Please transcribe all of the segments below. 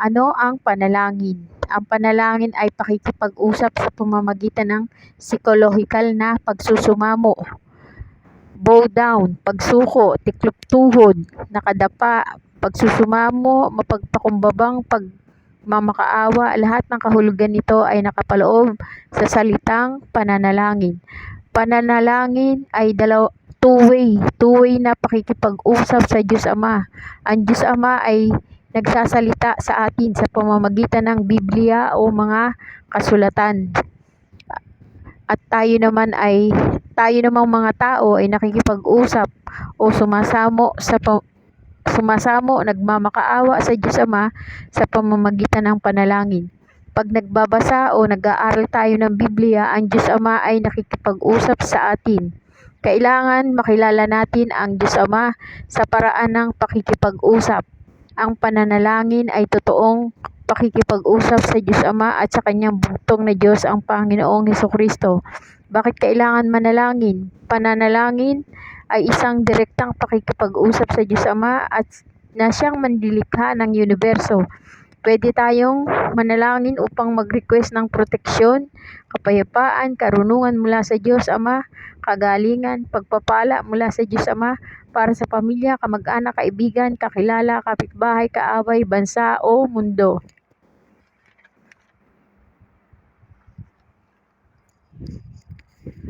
Ano ang panalangin? Ang panalangin ay pakikipag-usap sa pamamagitan ng psikolohikal na pagsusumamo, bow down, pagsuko, tiklop tuhod, nakadapa, pagsusumamo, mapagpakumbabang, pagmamakaawa, lahat ng kahulugan nito ay nakapaloob sa salitang pananalangin. Pananalangin ay dalaw two-way, two-way na pakikipag-usap sa Diyos Ama. Ang Diyos Ama ay nagsasalita sa atin sa pamamagitan ng Biblia o mga kasulatan. At tayo naman ay tayo namang mga tao ay nakikipag-usap o sumasamo sa sumasamo, nagmamakaawa sa Diyos Ama sa pamamagitan ng panalangin. Pag nagbabasa o nag-aaral tayo ng Biblia, ang Diyos Ama ay nakikipag-usap sa atin. Kailangan makilala natin ang Diyos Ama sa paraan ng pakikipag-usap. Ang pananalangin ay totoong pakikipag-usap sa Diyos Ama at sa kanyang bugtong na Diyos ang Panginoong Heso Kristo. Bakit kailangan manalangin? Pananalangin ay isang direktang pakikipag-usap sa Diyos Ama at na siyang manlilikha ng universo. Pwede tayong manalangin upang mag-request ng proteksyon, kapayapaan, karunungan mula sa Diyos Ama, kagalingan, pagpapala mula sa Diyos Ama para sa pamilya, kamag-anak, kaibigan, kakilala, kapitbahay, kaaway, bansa o mundo.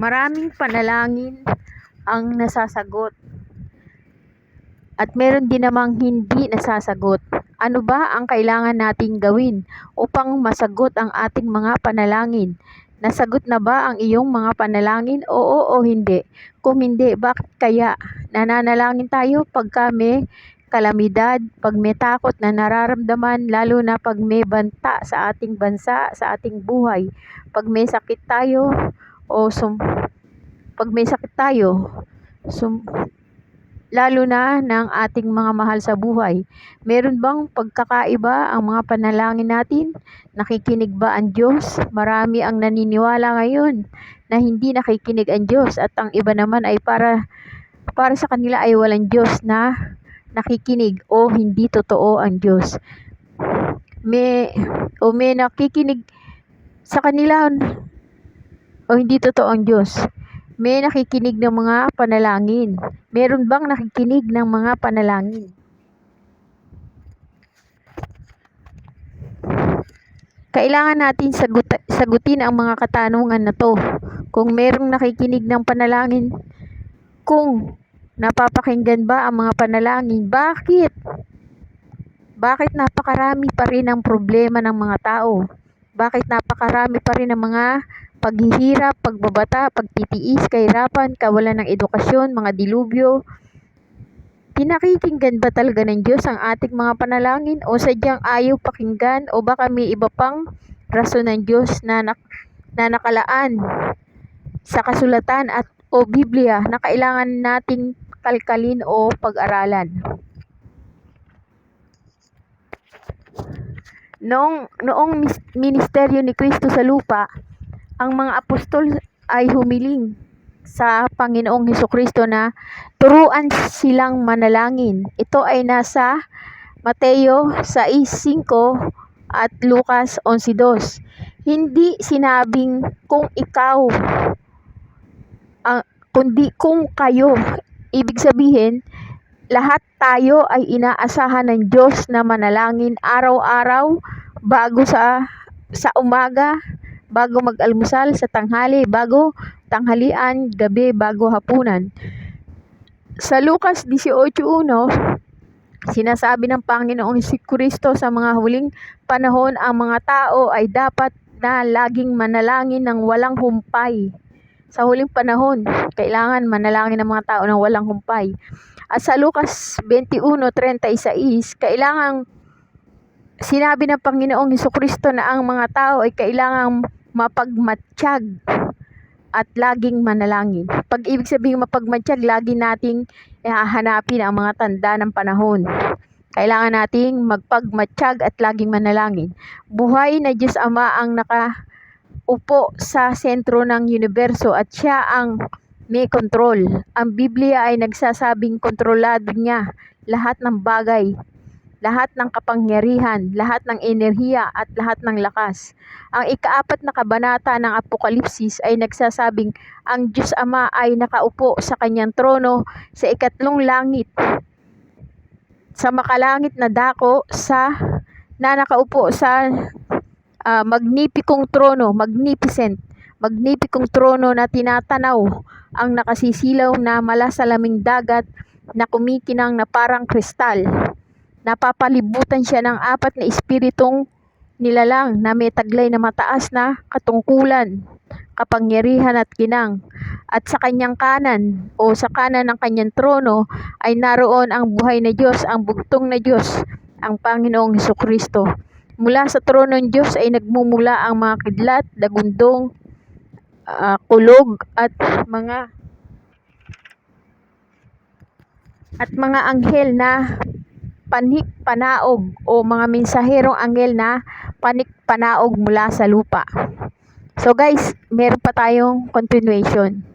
Maraming panalangin ang nasasagot. At meron din namang hindi nasasagot. Ano ba ang kailangan nating gawin upang masagot ang ating mga panalangin? Nasagot na ba ang iyong mga panalangin? Oo o hindi? Kung hindi, bakit kaya? Nananalangin tayo pagka may kalamidad, pag may takot na nararamdaman, lalo na pag may banta sa ating bansa, sa ating buhay. Pag may sakit tayo o sum pag may sakit tayo, sum lalo na ng ating mga mahal sa buhay. Meron bang pagkakaiba ang mga panalangin natin? Nakikinig ba ang Diyos? Marami ang naniniwala ngayon na hindi nakikinig ang Diyos at ang iba naman ay para para sa kanila ay walang Diyos na nakikinig o hindi totoo ang Diyos. May o may nakikinig sa kanila o hindi totoo ang Diyos. May nakikinig ng mga panalangin. Meron bang nakikinig ng mga panalangin? Kailangan natin sagut sagutin ang mga katanungan na to. Kung merong nakikinig ng panalangin, kung napapakinggan ba ang mga panalangin, bakit? Bakit napakarami pa rin ang problema ng mga tao? Bakit napakarami pa rin ang mga paghihirap, pagbabata, pagtitiis, kahirapan, kawalan ng edukasyon, mga dilubyo. Pinakikinggan ba talaga ng Diyos ang ating mga panalangin o sadyang ayaw pakinggan o baka may iba pang rason ng Diyos na, nak- na nakalaan sa kasulatan at o Biblia na kailangan nating kalkalin o pag-aralan. Noong, noong ministeryo ni Kristo sa lupa, ang mga apostol ay humiling sa Panginoong Heso Kristo na turuan silang manalangin. Ito ay nasa Mateo 6.5 at Lucas 11.2. Hindi sinabing kung ikaw, ang, kundi kung kayo. Ibig sabihin, lahat tayo ay inaasahan ng Diyos na manalangin araw-araw bago sa sa umaga, bago mag-almusal, sa tanghali, bago tanghalian, gabi, bago hapunan. Sa Lucas 18.1, sinasabi ng Panginoong si Kristo sa mga huling panahon, ang mga tao ay dapat na laging manalangin ng walang humpay. Sa huling panahon, kailangan manalangin ng mga tao ng walang humpay. At sa Lucas 21.36, kailangang sinabi ng Panginoong Kristo na ang mga tao ay kailangang mapagmatsyag at laging manalangin. Pag ibig sabihin mapagmatsyag, lagi nating hahanapin ang mga tanda ng panahon. Kailangan nating magpagmatsyag at laging manalangin. Buhay na Diyos Ama ang nakaupo sa sentro ng universo at siya ang may kontrol. Ang Biblia ay nagsasabing kontrolado niya lahat ng bagay lahat ng kapangyarihan, lahat ng enerhiya at lahat ng lakas. Ang ikaapat na kabanata ng Apokalipsis ay nagsasabing ang Diyos Ama ay nakaupo sa kanyang trono sa ikatlong langit sa makalangit na dako sa na nakaupo sa ah, magnipikong trono, magnificent, magnipikong trono na tinatanaw ang nakasisilaw na malasalaming dagat na kumikinang na parang kristal. Napapalibutan siya ng apat na espiritong nilalang na may taglay na mataas na katungkulan, kapangyarihan at kinang. At sa kanyang kanan o sa kanan ng kanyang trono ay naroon ang buhay na Diyos, ang bugtong na Diyos, ang Panginoong Heso Kristo. Mula sa trono ng Diyos ay nagmumula ang mga kidlat, dagundong, ah, kulog at mga at mga anghel na panik panaog o mga mensaherong anghel na panik panaog mula sa lupa. So guys, meron pa tayong continuation.